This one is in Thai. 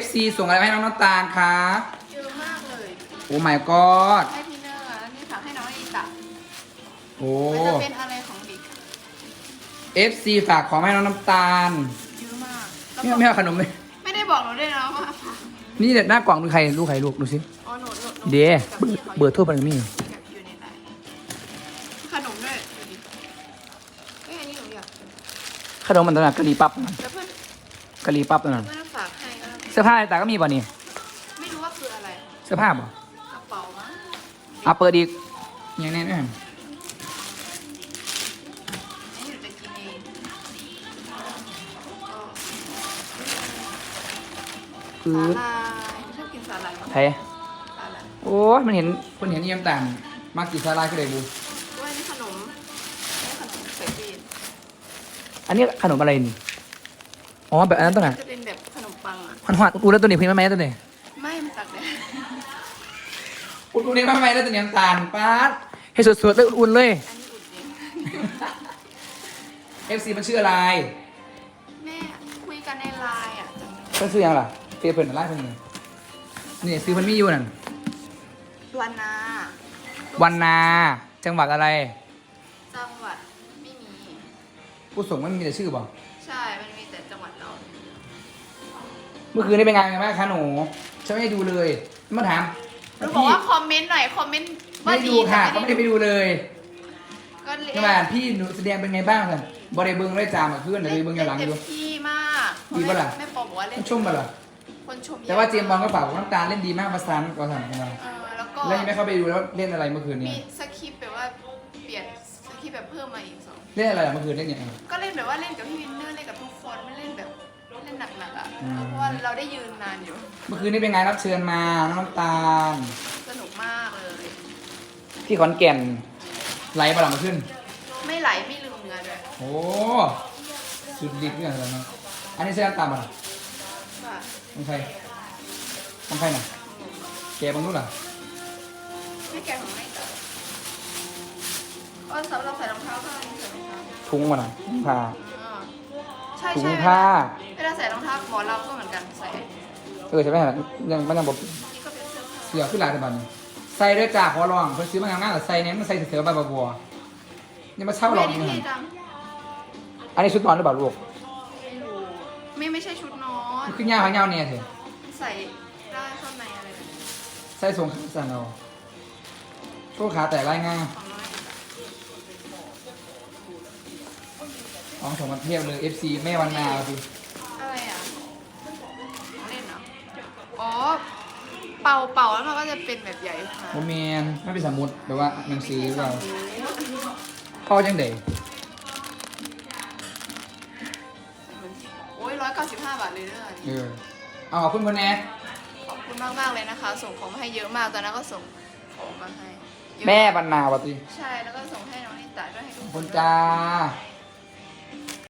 FC ส่งอะไรมาให้น้องน้ำตาลคะเยอะมากเลยโอ้ my god ให้พี่เนอร์แล้วนี่ฝากให้น้องอีตะโอ้ มันจะเป็นอะไรของเด็ก FC ฝากของมาให้น้องน้ำตาลเยอะมากแล้วไม่ก็ไม่เอาขนมเลยไม่ได้บอกหนูด้วยนะว่าฝากนี่เด็ดหน้ากล่องดูใครลูกใครลูกดูสิอ๋อหนูหนูหนูเดี๋ยวกับเบอพี่ร์ขาเบอร์ทั่วไปมีแบบอยู่ในไหนขนมด้วยดูดิเอ้ยอันนี้หนูอยากกินขนมมันตอนนั้นกะหรี่ปั๊บนั่นแล้วเพื่อนกะหรี่ปั๊บตอนนั้นเพื่อนฝากให้ก็ เสื้อผ้าอะไรต่างก็มีป่ะนี่ไม่รู้ว่าคืออะไรเสื้อผ้าป่ะกระเป๋ามั้งเอาเปิดอีกอย่างนี้เนี่ยอันนี้หนูจะกินเองก็คือสาลายชอบกินสาลายมากไทยสาลายโอ้ยมันเห็นคนเห็นเยี่ยมต่างมากี่ซาลายก็เลยบูด้วยนี่ขนมนี่ขนมใส่ปีนอันนี้ขนมอะไรนี่อ๋อแบบอันนั้นตัวไหนจะเป็นแบบขนมปังอะ มันหัดกูแล้วตัวนี้เพิ่งมาไหมตัวนี้ไม่มันตักแดดกูกูนี่มาไหมแล้วตัวนี้น้ำตาลป๊าดให้สดๆเลยอุ่นๆเลย อันนี้อุ่นจริง FC มันชื่ออะไรแม่คุยกันในไลน์อะก็ชื่อยังล่ะเฟซเพิ่นไล่เพิ่นนี่นี่ซื้อมันมีอยู่นั่นวันนาวันนา จังหวัดอะไรจังหวัดไม่มี ผู้ส่งมันมีแต่ชื่อบ่ เมื่อคืนนี้เป็นไงกันบ้างคะหนูฉันไม่ได้ดูเลยมาถามหนูบอกว่าคอมเมนต์หน่อยคอมเมนต์ไม่ได้ดูค่ะก็ไม่ได้ไปดูเลยก็เล่นใช่ไหมพี่หนูแสดงเป็นไงบ้างกันบริเบิงได้จามอะเพื่อนแต่ไปเบิงย้อนหลังเต็ดูมที่มากดีปะล่ะแม่ปอบอกว่าเล่มันนชมมาเหรอคนชมยอะแต่ว่าเจมส์บอลก็ฝากว่าน้ำตาลเล่นดีมากภาษาอังกฤษภาษาอังกฤษเออแล้วก็แล้วยังไม่เข้าไปดูแล้วเล่นอะไรเมื่อคืนมีเนี่ยสคริปต์แบบว่าเปลี่ยนสคริปต์แบบเพิ่มมาอีกสอง เล่นอะไรอะเมื่อคืนเล่นยังไงก็เล่นแบบว่าเล่นกับพี่วินเนอร์เล่นกับทุกคนไม่เล่นแบบ เล่นหนักๆอะอืม เพราะว่าเราได้ยืนนานอยู่ เมื่อคืนนี้เป็นไงรับเชิญมาน้องน้ำตาล สนุกมากเลย ที่ขอนแก่นไหลประหลาดมาขึ้น ไม่ไหลไม่ลืมเนื้อด้วยโอ้สุดฤทธิ์เนี่ยอะไรเนาะอันนี้เสื้อน้ำตาลมาว่าของใครของใครน่ะแกบางนู้นเหรอไม่แกะของไม่ต่อก็สำหรับใส่รองเท้าก็อันนี้ใส่รองเท้าทุงมาน่ะผ้าอ่า ใช่ถุงใช่ผ้า เวลาใส่รองเท้าหมอเราก็เหมือนกันใส่เออใช่ไหมฮะยังไม่ยังบอกนี่ก็เป็นเสื้อผ้าเสือขึ้นหลายแต่บัดนใส่ด้วยจ่าขอลองเพิ่นซื้อมางานๆแต่ใส่เนี่ยมันใส่เสือใบบัวนี่มาเช่าลองนี่นี่เท่ฮะจังอันนี้ชุดนอนหรือเปล่าลูกไม่รู้ไม่ไม่ใช่ชุดนอนมันขึ้นยาวหางยาวเนี่ยเถอะใส่ได้ข้างในอะไรแบบนี้ใส่ทรงขาสั่นเอาโชว์ขาแตกไล่ง่ายขอ น้อยของสมมันเทียบเลย FC แม่วันนาเอาสิอะไรอะของเล่นเหรออ๋อ เป่าเป่าแล้วมันก็จะเป็นแบบใหญ่ขึ้นมาโมเมนไม่เป็นสมุดแบบว่าหนังสือไม่เราใช่สมุดพ่อจังเด็โอ้ยร้อยเก้าสิบห้าบาทเลยเด้อเออเอาขอบคุณคนแน่ขอบคุณมากมากๆเลยนะคะ ส่งของมาให้เยอะมากตอนนั้นก็ส่งของมาให้เยอะแม่วันนาวะติใช่แล้วก็ส่งให้น้องนิตาด้วยให้ทุขกอบคคุนณด้วยจ้าข